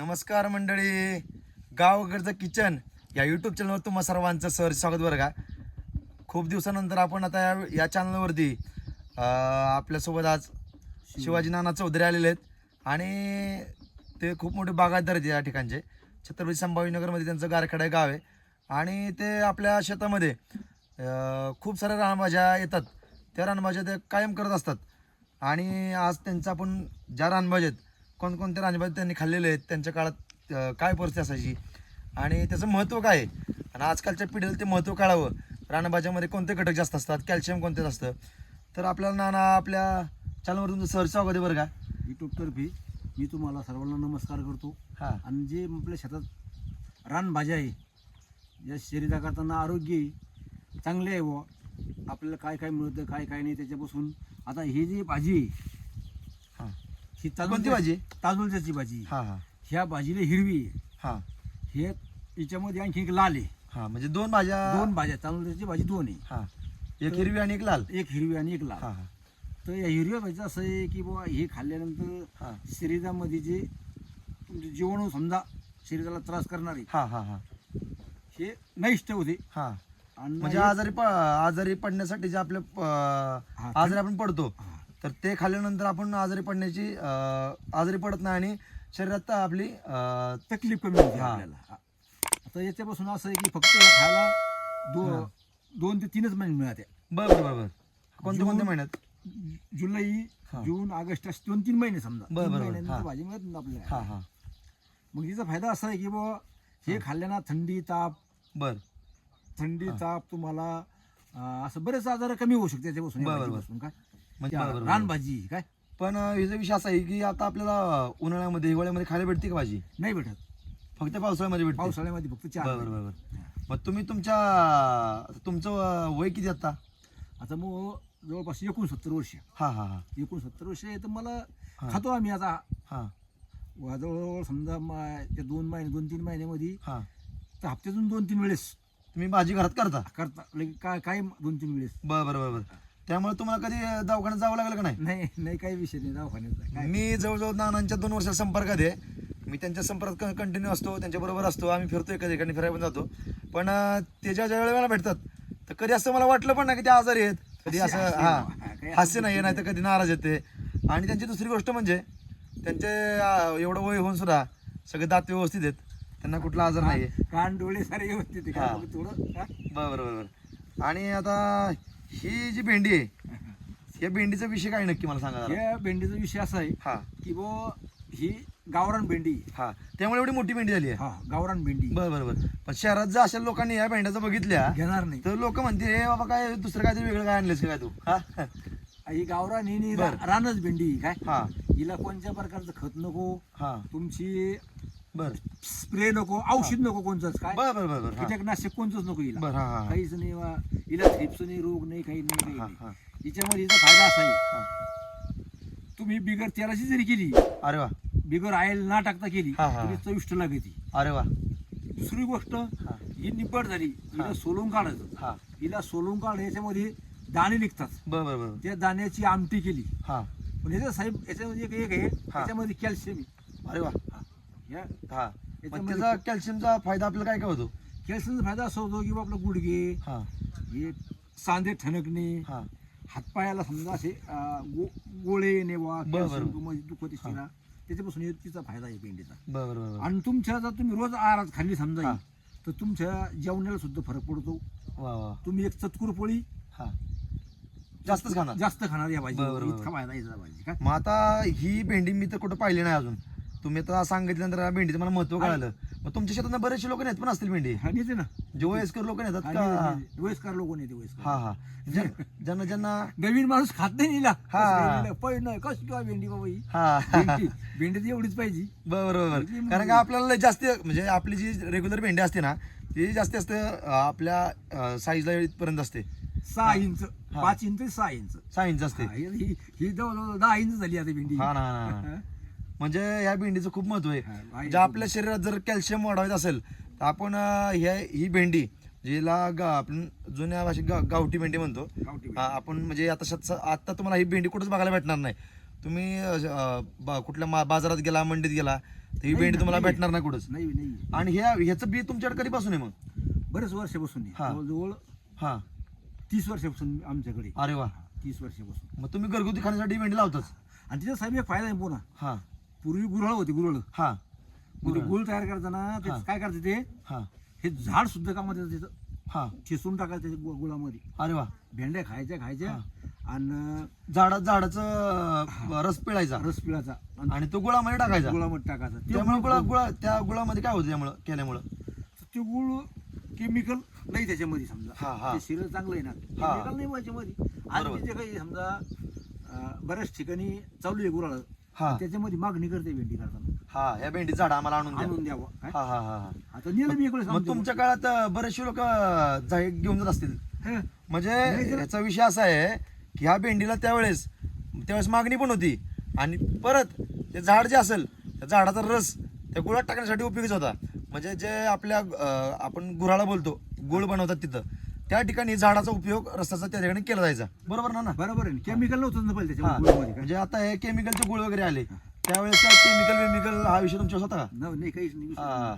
नमस्कार मंडळी. गावकडचं किचन या यूट्यूब चॅनलवर तुम्हा सर्वांचं सर स्वागत बरं का? खूप दिवसानंतर आपण आता या या चॅनलवरती आपल्यासोबत आज शिवाजी. नाना चौधरी आलेले आहेत. आणि ते खूप मोठे बागायतदार आहेत या ठिकाणचे. छत्रपती संभाजीनगरमध्ये त्यांचं गारखेडा गाव आहे. आणि ते आपल्या शेतामध्ये खूप साऱ्या रानभाज्या येतात. त्या रानभाज्या ते कायम करत असतात. आणि आज त्यांचा आपण ज्या रानभाज्या आहेत कोणकोणत्या रानभाज्या त्यांनी खाल्लेल्या आहेत त्यांच्या काळात काय परिस्थिती असायची? आणि त्याचं महत्त्व काय आहे? आणि आजकालच्या पिढीला ते महत्त्व कळावं. रानभाज्यामध्ये कोणते घटक जास्त असतात? कॅल्शियम कोणते असतं? तर आपल्याला नाना आपल्या चॅनलवर तुमचं सर स्वागत आहे बरं का. यूट्यूबतर्फे मी तुम्हाला सर्वांना नमस्कार करतो. हां. आणि जे आपल्या शेतात रानभाज्या आहे ज्या शरीरा करताना आरोग्य आहे, चांगले आहे बुवा आपल्याला काय काय मिळतं काय काय नाही त्याच्यापासून आता ही जी भाजी आहे ही कोणती भाजी? तांदूळच्याची भाजी. हां हां. ह्या भाजीला हिरवी आहे. हां. हे याच्यामध्ये आणखी एक लाल आहे. हां म्हणजे दोन भाज्या दोन भाज्या तांदूळच्याची भाजी दोन आहे. हां. एक हिरवी आणि एक लाल. एक हिरवी आणि एक लाल. हां हां. तर या हिरव्या भाजीचं असं आहे की बुवा हे खाल्ल्यानंतर हां. शरीरामध्ये जे तुमचे जीवाणू समजा शरीराला त्रास करणारे हां हां हां. हे नष्ट होते. हां. आणि म्हणजे हे- आजारी प आजारी पडण्यासाठी जे आपले प- हा, आजारी आपण पडतो हा. तर ते खाल्ल्यानंतर आपण आजारी पडण्याची आजारी पडत नाही आणि शरीरात आपली तकलीफ कमी होते. आपल्याला. आता याच्यापासून असं आहे की फक्त खायला. दो दोन ते तीनच महिने मिळते बरोबर बरोबर कोणत्या कोणत्या महिन्यात जुलै. जून ऑगस्ट असे दोन तीन महिने समजा बरं, तीन बरं, महिन्यानंतर हा. भाजी मिळत नाही आपल्याला मग हिचा फायदा असा आहे की बुवा हे खाल्ल्यानं थंडी ताप बर थंडी. ताप तुम्हाला असं बरेच आजार कमी होऊ शकते त्याच्यापासून काय म्हणजे बरोबर. रानभाजी काय? पण अं, हिचा विषय असा आहे की आता आपल्याला उन्हाळ्यामध्ये हिवाळ्यामध्ये खायला भेटते का भाजी? नाही भेटत. फक्त पावसाळ्यामध्ये भेटते. पावसाळ्यामध्ये फक्त चार बरोबर. बरोबर. मग तुम्ही तुमच्या आता तुमचं अं, वय किती आता? आता मग जवळपास एकोणसत्तर वर्ष. हां हां हां. एकोणसत्तर वर्ष आहे तर मला हा. खातो आम्ही आता. हां. जवळजवळ समजा म- त्या दोन महिने दोन तीन महिन्यामध्ये हां. तर हप्त्यातून दोन तीन वेळेस. तुम्ही भाजी घरात करता? करता. लगे काय काय दोन तीन वेळेस. बरं बरं बरं त्यामुळे तुम्हाला कधी दवाखान्यात जावं लागलं का नाही? नाही नाही काही विषय नाही दवाखान्याचा काय मी जवळजवळ नानांच्या दोन वर्षाच्या संपर्कात आहे. मी त्यांच्या संपर्कात कंटिन्यू असतो त्यांच्याबरोबर असतो. आम्ही फिरतो एका ठिकाणी फिरायला पण जातो. पण अं, ते ज्या ज्या वेळेला भेटतात तर कधी असं मला वाटलं पण ना की ते आजारी आहेत. कधी असं हा हास्य नाही नाही. तर कधी नाराज येते. आणि त्यांची दुसरी गोष्ट म्हणजे त्यांचे अं, एवढं वय होऊन सुद्धा सगळे दात व्यवस्थित आहेत. त्यांना कुठला आजार नाही आहे कान डोळे सारे व्यवस्थित आहे. काय हा. फक्त थोडं हा? बरोबर बरोबर आणि आता ही जी भेंडी आहे या भेंडीचा विषय काय नक्की मला सांगा जरा. या भेंडीचा विषय असा आहे हा. की बो ही गावरान भेंडी. हा. त्यामुळे एवढी मोठी भेंडी झाली आहे. हा गावरान भेंडी. बरं बरं बरं. पण शहरात जर अशा लोकांनी या भेंड्याचं बघितल्या घेणार नाही. तर लोक म्हणते हे बाबा काय दुसरं काय वेगळं काय आणलेस काय तू? हा. ही गावरान ही नी बरं. रानच भेंडी काय? हा. हिला कोणत्या प्रकारचं खत नको? हा. तुमची बर. स्प्रे नको औषध नको कोणतंच काय? बर बर बर बर हा. कीटकनाशक कोणतंच नको हिला. बर हा हा हा. काहीच नाही वा हिला थ्रिप्स नाही रोग नाही काही नाही काही हा नाही. हिच्यामध्ये हिचा फायदा असा आहे. तुम्ही बिगर तेलाची जरी केली अरे वा. बिगर ऑइल ना टाकता केली हा, हा, तरी हा. चविष्ट लागते अरे वा. दुसरी गोष्ट हा. ही निब्बट झाली. हिला सोलून काढायचं. हा. हिला सोलून काढ याच्यामध्ये दाणे निघतात. बर बर बर. त्या दाण्याची आमटी केली. हा. पण ह्याच्या साहेब याच्यामध्ये एक एक आहे हा. याच्यामध्ये कॅल्शियम आहे. अरे वा. या हा. याच्यामध्ये त्याचा कॅल्शियमचा फायदा आपल्याला काय काय होतो? कॅल्शियमचा फायदा असा होतो की बा आपलं गुडघे हा. हे सांधे ठणकणे हा. हातपायाला समजा असे अं, गो गोळे येणे वा दुखत असते ना त्याच्यापासून हे तिचा फायदा आहे भेंडीचा बर बर बर आणि तुमच्या जर तुम्ही रोज आहारात खाल्ली समजा हा. ही, तर तुमच्या जेवणाला सुद्धा फरक पडतो. वा वा. तुम्ही एक चतकुर पोळी हा. जास्तच खाणार. जास्त खाणार या भाजी बरं, बरं, इतका फायदा आहे या भाजी काय मग आता ही भेंडी मी तर कुठं पाहिली नाही अजून. तुम्ही आता सांगितल्यानंतर भेंडीचं मला महत्त्व कळालं. मग तुमच्या शेतात बरेचसे लोक नेत पण असतील भेंडी. हा नेते ना. जे वयस्कर लोक नेतात हा, का? नेते, नेते. वयस्कर लोक नेते वयस्कर. हा हा. ज्या- ज्यांना ज्यांना नवीन माणूस खात नाही निला हा. पण नाही. कस किंवा भेंडी बाबा ही? हा. भेंडी भेंडी तर एवढीच पाहिजे. बरोबर कारण का आपल्याला लय जास्त म्हणजे आपली जी रेग्युलर भेंडी असते ना ती जास्ती असते आपल्या साईजला इथपर्यंत असते. सहा इंच. हा. पाच इंच सहा इंच. सहा इंच असते. हा, ही ही जवळजवळ दहा इंच झाली आता भेंडी. हा ना हा ना, हा. म्हणजे या भेंडीचं खूप महत्त्व आहे. म्हणजे आपल्या शरीरात जर कॅल्शियम वाढवायचं असेल तर आपण ह्या ही भेंडी जिला गा आपण जुन्या भाषेत गा- गावठी भेंडी म्हणतो. हा, आपण म्हणजे आता शत- आता तुम्हाला ही भेंडी कुठंच बघायला भेटणार नाही. तुम्ही कुठल्या मा- बाजारात गेला मंडीत गेला तर ही भेंडी तुम्हाला. भेटणार नाही कुठंच. नाही नाही. आणि ह्या ह्याचं बी तुमच्याकडे कधीपासून आहे मग? बरेच वर्षापासून आहे. हा. जवळजवळ हा. तीस वर्षापासून आमच्याकडे. अरे वा. तीस वर्षापासून. मग तुम्ही घरगुती खाण्यासाठी भेंडी लावतच. आणि तिचा साहेब एक फायदा आहे पुन्हा. हा. पूर्वी गुऱ्हाळ होती गुऱ्हाळ हा. मग ते गुऱ्हाळ. गुळ तयार करताना ते. काय करते ते? हा. हे झाड सुद्धा कामात येतं तिथं. हा. ठेसून टाकायचं त्याच्या गु- गुळामध्ये. अरे वा. भेंड्या खायच्या खायच्या. आणि झाडा झाडाचं रस पिळायचा. रस पिळाचा आणि आणि तो गुळामध्ये टाकायचा. गुळामध्ये टाकायचा. ते त्यामुळे गुळ- गुळा त्या गुळामध्ये काय होतं त्यामुळं केल्यामुळं? ते गुळ केमिकल नाही त्याच्यामध्ये हा, समजा. हा. ते शरीर चांगलं आहे ना. केमिकल नाही त्याच्यामध्ये बरोबर. जे काही समजा अं, बऱ्याच ठिकाणी चालू आहे गुराळ. हा. त्याच्यामध्ये मागणी करते भेंडी करताना. हा या भेंडीचं झाड आम्हाला आणून द्या. आणून द्यावं काय? हा हा हा हा. आता नेलं मी इकडे मग तुमच्या काळात अं, बरेचसे लोक घेऊन जात असतील. म्हणजे नाही तर- याचा विषय असा आहे की ह्या भेंडीला त्यावेळेस त्यावेळेस मागणी पण होती. आणि परत ते झाड जे असेल त्या झाडाचा रस त्या गुळात टाकण्यासाठी उपयोगीच होता. म्हणजे जे आपल्या अं, आपण गुऱ्हाळा बोलतो गुळ बनवतात तिथं. त्या ठिकाणी झाडाचा उपयोग रसाचा त्या ठिकाणी केला जायचा. बरोबर ना ना? बरोबर आहे. केमिकल नव्हतं ना पहिले हा. त्याच्या गुळामध्ये काय म्हणजे आता हे केमिकलचे गुळ वगैरे आले. त्यावेळेस केमिकल वेमिकल हा विषय तुमच्या होता का? नाही नाही, काहीच नाही हा.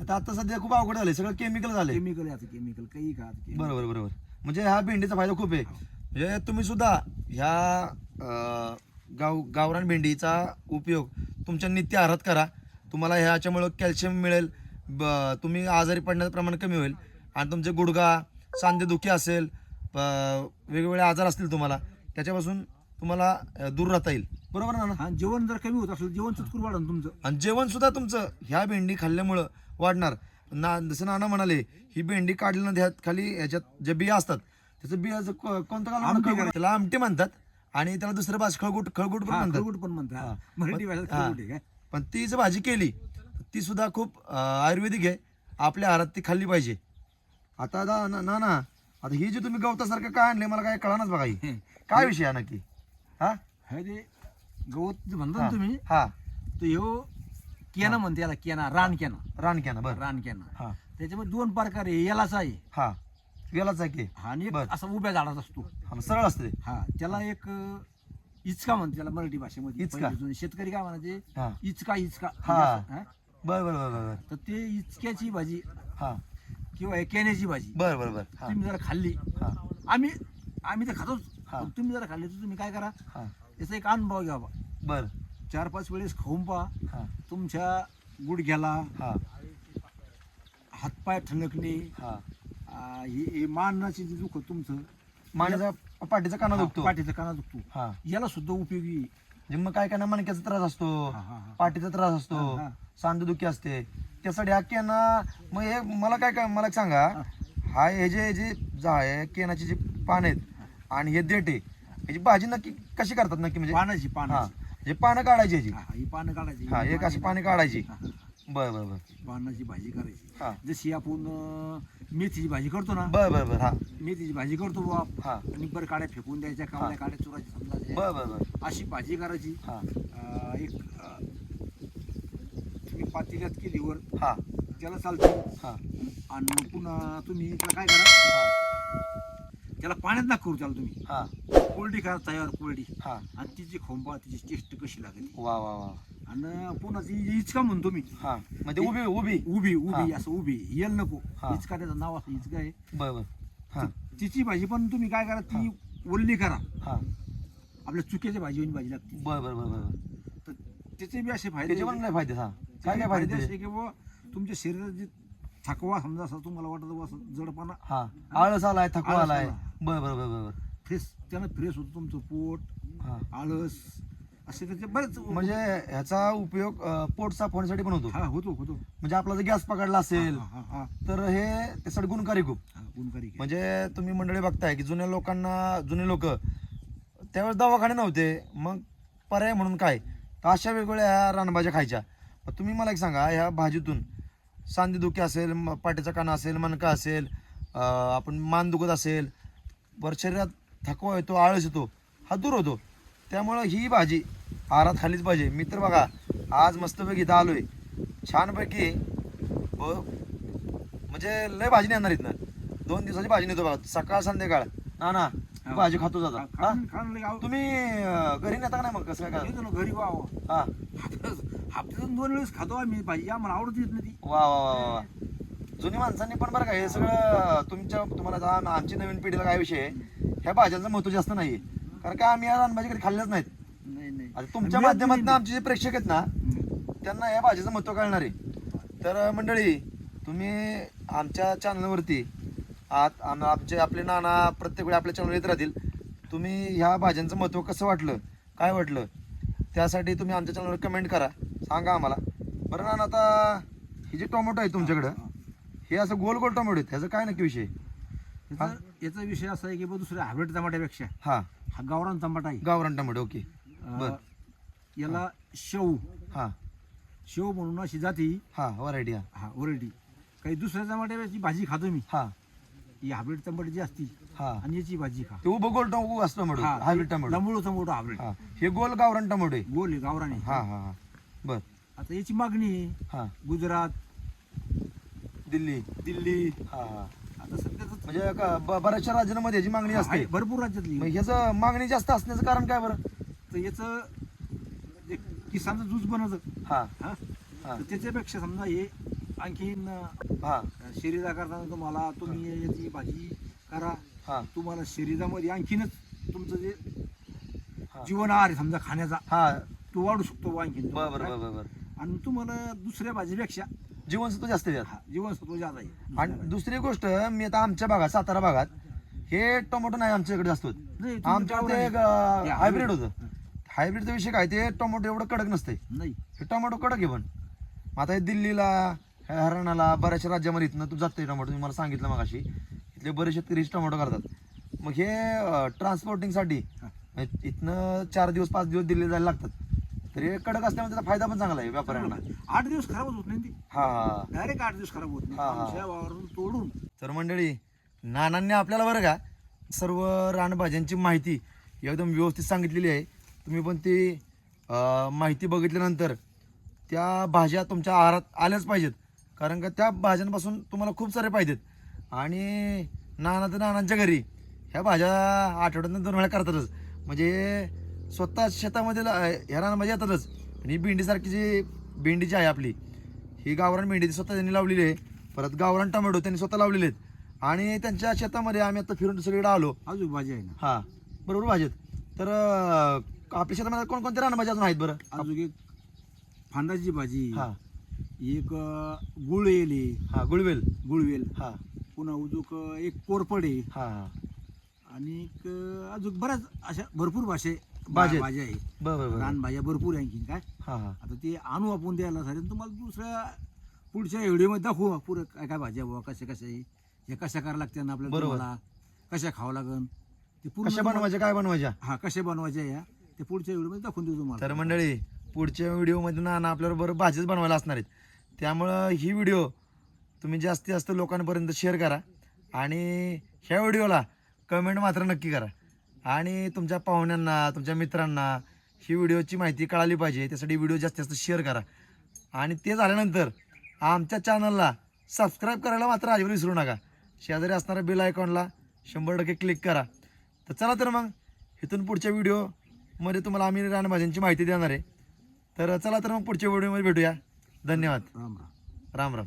आता आता सध्या खूप अवघड झाले सगळं केमिकल झाले केमिकल केमिकल काही का आता chemical. बरोबर बरोबर. म्हणजे हा भेंडीचा फायदा खूप आहे. म्हणजे तुम्ही सुद्धा ह्या अं, गाव गावरान भेंडीचा उपयोग तुमच्या नित्य आहारात करा. तुम्हाला ह्याच्यामुळं कॅल्शियम मिळेल. ब- तुम्ही आजारी पडण्याचं प्रमाण कमी होईल. आणि तुमचे गुडघा सांधेदुखी असेल वेगवेगळे आजार असतील तुम्हाला त्याच्यापासून तुम्हाला दूर राहता येईल. बरोबर ना ना हा जेवण जर कमी होत असेल जेवण चुटकूर वाढन तुमचं. आणि जेवण सुद्धा तुमचं ह्या भेंडी खाल्ल्यामुळं वाढणार. ना जसं नाना म्हणाले ही भेंडी काढल्यानं ह्यात खाली ह्याच्यात जे बिया असतात त्याचं बियाचं कोणतं काल. त्याला आमटी म्हणतात आणि त्याला दुसरं भाषा खळगूट खळगूट पण म्हणतात. खळगूट पण म्हणतात. पण- ती जर भाजी केली ती सुद्धा खूप आयुर्वेदिक आहे. आपल्या आहारात ती खाल्ली पाहिजे. आता दा- ना ना ना, आता ही जी तुम्ही गवतासारखं काय आणले मला काय कळणारच बघा ही. काय विषय आहे नक्की? हा? हे ते गवत जे म्हणता हा. तुम्ही हा. तर ह्यो केना म्हणते याला केना रान केना. रानक्या ना बरं. रान केना. हा. त्याच्यामध्ये दोन प्रकार आहे यालाच आहे. हा. गेलाच आहे की? हा आणि एक बर. असा उभ्या झाडात असतो. हा, सरळ असते ते. हा त्याला एक अं, इचका म्हणते त्याला मराठी भाषेमध्ये. इचका? पहिले जुने शेतकरी काय म्हणायचे? हा. इचका इचका. हा. म्हणजे असं, हा? बर बर बर बर बर. तर ते इचक्याची भाजी हा. किंवा हे केण्याची भाजी. बर बर बर. हा. तुम्ही जरा खाल्ली. हा. आम्ही आम्ही तर खातोच. हा. पण तुम्ही जरा खाल्ली तर तुम्ही काय करा? हा. याचा एक अनुभव घ्यावा बर. चार पाच वेळेस खाऊन पहा. हा. तुमच्या गुडघ्याला हा. हातपाय ठणकणे. हा. आ, हे हे मानाचे जे दुखत तुमचं मानेचा पाठीचा काना दुखतो. पाठीचा काना दुखतो. हा. याला सुद्धा उपयोगी आहे. म्हणजे मग काय काय ना मणक्याचा त्रास असतो. पाठीचा त्रास असतो. सांधेदुखी असते. त्यासाठी हा केना मग हे मला काय काय मला सांगा. हा. हे जे जे जा हे केनाची जी पान आहेत आणि हे देठे ह्याची भाजी नक्की कशी करतात नक्की म्हणजे? पानाची पानाची. हे पानं काढायची ह्याची हा, ही पानं काढायची. हा एक अशी पाने काढायची. बर बर बर. पानाची भाजी करायची. हा. जशी आपण अं, मेथीची भाजी करतो ना बर बर बर हा. मेथीची भाजी करतो बुवा हा. निब्बर काड्या फेकून द्यायच्या कावड्या काड्या चुरायच्या समजा बर बर बर. अशी भाजी करायची. हा. अं, एक अं, तुम्ही पातेल्यात केलीवर हा. त्याला चालते. हा. आणि मग पुन्हा तुम्ही त्याला काय करा त्याला पाण्यात ना करू त्याला तुम्ही. हा. कोरडी करा तयार कोरडी. हा. आणि तिची खोंबा तिची टेस्ट कशी लागेल? वा वा वा. आणि पुन्हा ती इचका म्हणतो मी. हा म्हणजे उभी उभी. उभी उभी. असं उभी. येल नको. हा. इचका त्याचं नाव असं इचका आहे. बर बर हा तिची भाजी पण तुम्ही काय करा ती ओल्ली करा. हा. आपल्या चुक्याच्या भाजीवानी भाजी लागते. बर बर बर बर. तर त्याचे बी असे फायदे त्याचे पण काय फायदे हा. काय काय फायदे त्याचे? असे की बुवा तुमच्या शरीरात जे थकवा समजा असं तुम्हाला वाटत बुवा असं जडपणा हा. आळस आलाय थकवा आळस आलाय. आला. बर बर बर बर बर. फ्रेश त्यानं फ्रेश होतं तुमचं पोट हा. आळस असे त्याचे बरेच म्हणजे ह्याचा उपयोग अं, पोट साफ होण्यासाठी पण होतो. हा होतो होतो. म्हणजे आपला जर गॅस पकडला असेल हा, हा, हा. तर हे त्यासाठी गुणकारी खूप. हा, गुणकारी. म्हणजे तुम्ही मंडळी बघताय की जुन्या लोकांना जुने लोक त्यावेळेस दवाखाने नव्हते मग पर्याय म्हणून काय? तर अशा वेगवेगळ्या रानभाज्या खायच्या. मग तुम्ही मला एक सांगा ह्या भाजीतून सांधेदुखी असेल म- पाठीचा काना असेल मणका असेल अं, आपण मान दुखत असेल वर शरीरात थकवा येतो आळस येतो हा दूर होतो. त्यामुळं ही भाजी आहारात खालीच पाहिजे. मी तर बघा आज मस्तपैकी इथं आलोय छानपैकी ब- म्हणजे लय भाजी नाही येणार इथनं. दोन दिवसाची भाजी नेतो बघा. सकाळ संध्याकाळ. ना ना भाजी खातो जाता. हा? तुम्ही अं, घरी नेता का नाही मग? कसं काय काय घरी वाव हा. हप्त्यातून दोन वेळेस खातो आम्ही भाजी. आम्हाला आवडत येत नाही ती. वा वा वा वा. वा जुनी माणसांनी पण बरं का हे सगळं तुमच्या तुम्हाला आम- आमची नवीन पिढीला काय विषय आहे? ह्या भाज्यांचं महत्त्व जास्त नाही. कारण का आम्ही या रानभाजी कधी खाल्ल्याच नाहीत. नाही नाही आता तुमच्या माध्यमातून. आमचे जे प्रेक्षक आहेत ना. त्यांना या भाजीचं महत्त्व कळणार आहे. तर मंडळी तुम्ही आमच्या चॅनलवरती आत आम- आमचे आपले नाना प्रत्येक वेळी आपल्या चॅनल येत राहतील. तुम्ही ह्या भाज्यांचं महत्त्व कसं वाटलं काय वाटलं त्यासाठी तुम्ही आमच्या चॅनलवर कमेंट करा सांगा आम्हाला. बरं नाना आता हे जे टोमॅटो आहे तुमच्याकडं हे असं गोल गोल टोमॅटो आहेत ह्याचा काय नक्की विषय? याचा याचा विषय असा आहे की बा दुसऱ्या हायब्रिड टमाट्यापेक्षा. हा. हा गावरान टमाटा आहे. गावरान टोमॅटो ओके. अं, बर. याला शेव. हा. शेव म्हणून अशी जाती. हा व्हरायटी हा. हा व्हरायटी. काही दुसऱ्या टमाट्याची भाजी खातो मी. हा. ही हायब्रिड टमाट्याची असती हा. आणि याची भाजी खा. ते उभं गोल टोमॅटो असतो टोमॅटो हायब्रिड टोमॅटो. लंबूळचा मोठा हायब्रिड. हा. हे गोल गावरान टोमॅटो आहे. गोल आहे गावरान हा हा हा. बर. आता याची मागणी आहे. हा. गुजरात. दिल्ली. दिल्ली. हा हा. आता सध्या तर म्हणजे का- ब- बऱ्याचशा राज्यांमध्ये याची मागणी असते. आहे, भरपूर राज्यातली. मग ह्याचं मागणी जास्त असण्याचं कारण काय बरं? तर याचं जे किसानचं जूस बनवतं हा. हा? हा. तर त्याच्यापेक्षा समजा हे आणखीन हा. शरीरा करताना तुम्हाला तुम्ही याची भाजी करा. हा. तुम्हाला शरीरामध्ये आणखीनच तुमचं जे हा. जीवन आहार आहे समजा खाण्याचा हा. तो वाढू शकतो बुवा आणखीन बर बर बर बर बर. आणि तुम्हाला दुसऱ्या भाजीपेक्षा जीवनसत्व जास्त आहे त्यात. हा, जीवनसत्व जास्त आहे. आणि दुसरी गोष्ट मी आता आमच्या भागात सातारा भागात हे टोमॅटो नाही आमच्याकडे जास्त होत. नाही, तुमचं आमच्या ते गावरान आहे. हायब्रिड होतं. हायब्रिडचा विषय काय? ते टोमॅटो एवढं कडक नसते नाही. हे टोमॅटो कडक आहे पण. आता हे दिल्लीला हरियाणाला बऱ्याचशा राज्यामध्ये इथनं तू जाते टोमॅटो तुम्ही मला सांगितलं मग अशी इथले बरेच शेतकरी टोमॅटो करतात. मग हे ट्रान्सपोर्टिंगसाठी. इथनं चार दिवस पाच दिवस दिल्ली जायला लागतात. तर हे कडक असल्यामुळे त्याचा फायदा पण चांगला आहे व्यापाऱ्यांना. आठ दिवस खराबच होत नाही ती. हा हा. डायरेक्ट आठ दिवस खराब होत नाही. हा, हा. आमच्या वावरून तोडून. तर मंडळी नानांनी आपल्याला बरं का सर्व रानभाज्यांची माहिती एकदम व्यवस्थित सांगितलेली आहे. तुम्ही पण ती माहिती बघितल्यानंतर त्या भाज्या तुमच्या आहारात आल्याच पाहिजेत. कारण का त्या भाज्यांपासून तुम्हाला खूप सारे पाहिजेत आणि नाना तर नानांच्या घरी ह्या भाज्या आठवड्यातून दोन वेळा करतातच. म्हणजे स्वतः शेतामध्ये ह्या रानभाज्या येतातच आणि ही भेंडीसारखी जी भेंडी जी आहे आपली ही गावरान भेंडी ती स्वतः त्यांनी लावलेली आहे. परत गावरान टोमॅटो त्यांनी स्वतः लावलेले आहेत. आणि त्यांच्या शेतामध्ये आम्ही आता फिरून सगळीकडे आलो. अजून भाजी आहे ना? हा बरोबर भाजेत तर आपल्या शेतामध्ये कोणकोणत्या रानभाज्या अजून आहेत बरं? अजून एक फांदाची भाजी हा. एक अं, गुळवेल आहे. हा गुळवेल. गुळवेल. हा. पुन्हा उजूक एक कोरपड आहे. हा हा. आणि एक अं, अजून बऱ्याच अशा भरपूर भाषे भाज्या. भाज्या आहे बरं बरं बरं. रानभाज्या भरपूर आहे आणखीन काय? हा हा. आता ते आणू आपण द्यायला सारे. तुम्हाला दुसऱ्या पुढच्या व्हिडिओमध्ये दाखवू पुरं काय काय भाज्या बुवा कशा कशा आहे. हे कशा करायला लागत्या ना आपल्याला बरोबर. तुम्हाला कशा खावं लागन. ते पूर्ण कशा तुम्हाला- बनवायच्या काय बनवायच्या? हा कशा बनवायच्या या. ते पुढच्या व्हिडिओमध्ये दाखवून देऊ तुम्हाला. तर मंडळी पुढच्या व्हिडिओमध्ये नाना आपल्यावर बरोबर भाजीच बनवायला असणार आहेत. त्यामुळं ही व्हिडिओ तुम्ही जास्तीत जास्त लोकांपर्यंत शेअर करा आणि ह्या व्हिडिओला कमेंट मात्र नक्की करा. आणि तुमच्या पाहुण्यांना तुमच्या मित्रांना ही व्हिडिओची माहिती कळाली पाहिजे त्यासाठी व्हिडिओ जास्तीत जास्त शेअर करा. आणि ते झाल्यानंतर आमच्या चॅनलला सबस्क्राईब करायला मात्र अजिबात विसरू नका. शेजारी असणाऱ्या बेल आयकॉनला शंभर टक्के क्लिक करा. तर चला तर मग इथून पुढच्या व्हिडिओमध्ये तुम्हाला आम्ही रानभाज्यांची माहिती देणार आहे. तर चला तर मग पुढच्या व्हिडिओमध्ये भेटूया. धन्यवाद. राम राम. राम राम.